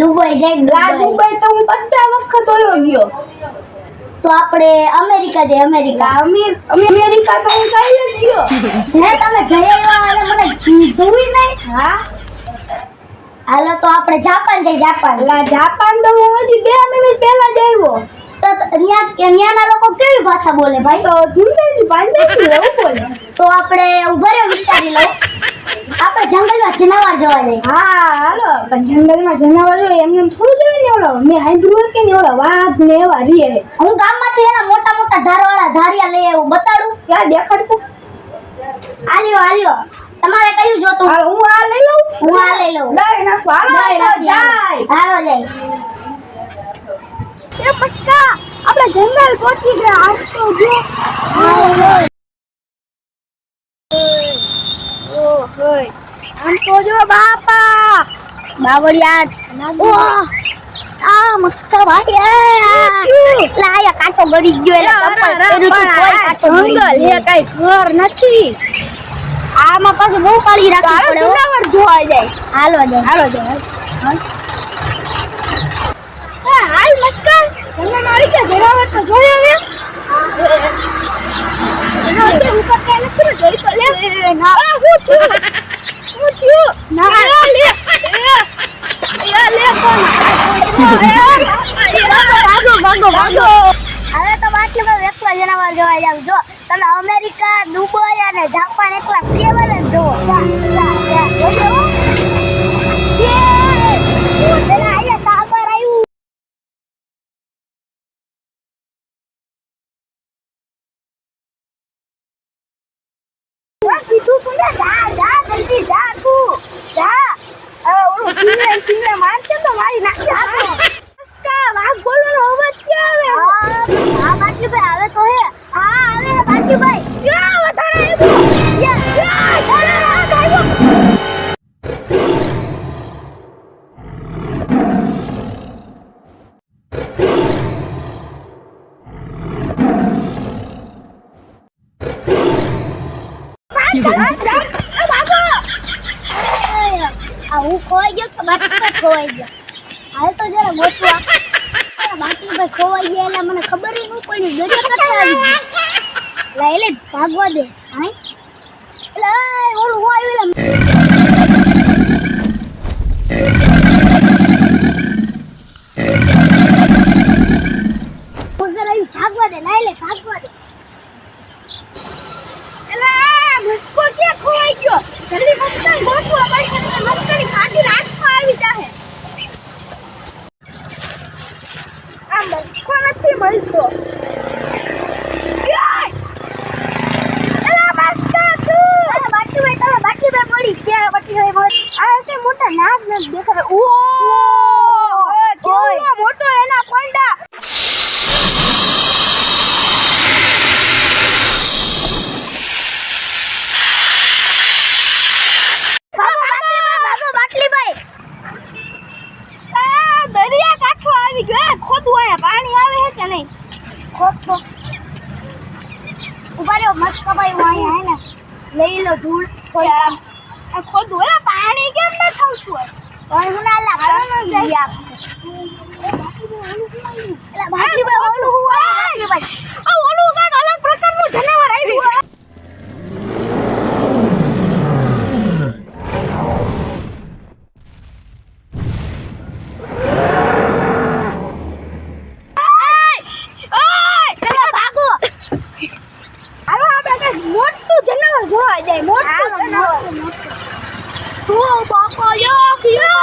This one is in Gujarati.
દુબઈ જઈ દુબઈ. તો હું પચાસ વખત ઓયો ગયો. તો આપણે અમેરિકા જઈએ અમેરિકા. અમેરિકા તો હું કાંઈ જ ગયો. હે તમે જઈ આવ્યા અને મને કીધું નહીં? હા? હાલો તો આપણે જાપાન જઈ જાપાન. લા જાપાન તો હું હજી બે મિનિટ પહેલા જ આવ્યો. તો ત્યાં ત્યાંના લોકો કેવી ભાષા બોલે ભાઈ? તો પાંજાબી એવું બોલે તો આપણે ઊભા વિચારી લઉં. આપણે જંગલમાં જનાવર જોવા જઈએ હા હાલો. પણ જંગલમાં જનાવર જોઈએ એમને થોડું જોયું ને ઓલા મેં સાંભળ્યું કે ને ઓલા વાઘ ને એવા રીએ. હું ગામમાંથી એના મોટા મોટા ધારવાળા ધારિયા લઈ આવું બતાડું. ક્યાં દેખાડતો આલ્યો આલ્યો. તમારે કયું જોતું? હાલ હું આ લઈ લઉં? હું આ લઈ લઉં. દઈ નાખો. હાલો જાય. હાલો જાય. એ પસ્કા આપણે જંગલ પહોંચી ગયા. આજ તો જો. ઓય આમ તો જો બાપા. બાવળિયા. આ મસ્ત ભાઈ લાયા કાંટો ગળી ગયો એટલે કાંટો જંગલ હે ગયો. ઘર નથી. આમાં પાછું બહુ રાખવી પડે જનાવર જોવા જાય. હાલો જાય હાલો જાય હા હાલ મસ્કા તમને મારી કે જનાવર તો જોયો હવે જનાવર તે ઉપર કાંઈ નથી તો લે ના હું થયું હું થયું ના લે લે લે લે ભાગો ભાગો ભાગો હવે તો બાટલીમાં એકલા જનાવર જોવા જાવ જો તમે અમેરિકા દુબઈ અને જાપાન એકલા કેવલ જ જોવો કીધું તું ને જા આ હું ખોવાઈ ગયો કે બાટલીભાઈ ખોવાઈ ગયો હાલ તો જરા ગોતવા બાકી બાટલીભાઈ ખોવાઈ ગયા એટલે મને ખબર ન પડી દરિયા કાંઠે આવી લા એટલે ભાગવા દે. હાય એટલે ઓલું હું આવી ભાગવા દે લા એટલે ભાગવા દે એલા મસ્કો ક્યાં ખોવાઈ ગયો જલ્દી મસ્કાન ગોઠવો પડશે તો મસ્કાની કાઢી હાથમાં આવી જાહે આ મસ્કો નથી મળતો યાય! એલા મસ્કા તું અરે બાટલીભાઈ તમે બાટલીભાઈ મળી ક્યાં બાટલીભાઈ મળી આ તે મોટા નાગ ને દેખાડે ઓ મોટો એના પાંડા ભાગો બાટલીભાઈ ભાગો બાટલીભાઈ આ દરિયા કાંઠો આવી ગયો? એ ખોદું અહીંયા પાણી આવે છે કે નહીં? ખોખો ઊભા રહ્યો મસ્ત ભાઈ હું અહીંયા હે ને? લઈ લો ધૂળ થોડી આ આ ખોદું એ પાણી કેમ ન થતું હોય પણ હું ના લાગ જઈ એટલે બાટલીભાઈ ઓલું હું આવ્યું બાટલીભાઈ આ ઓલું કાંઈક અલગ પ્રકારનું જનાવર આવ્યું ભાગો હાલો આપણે કંઈક મોટું જનાવર જોવા જાય મોટું હાલો,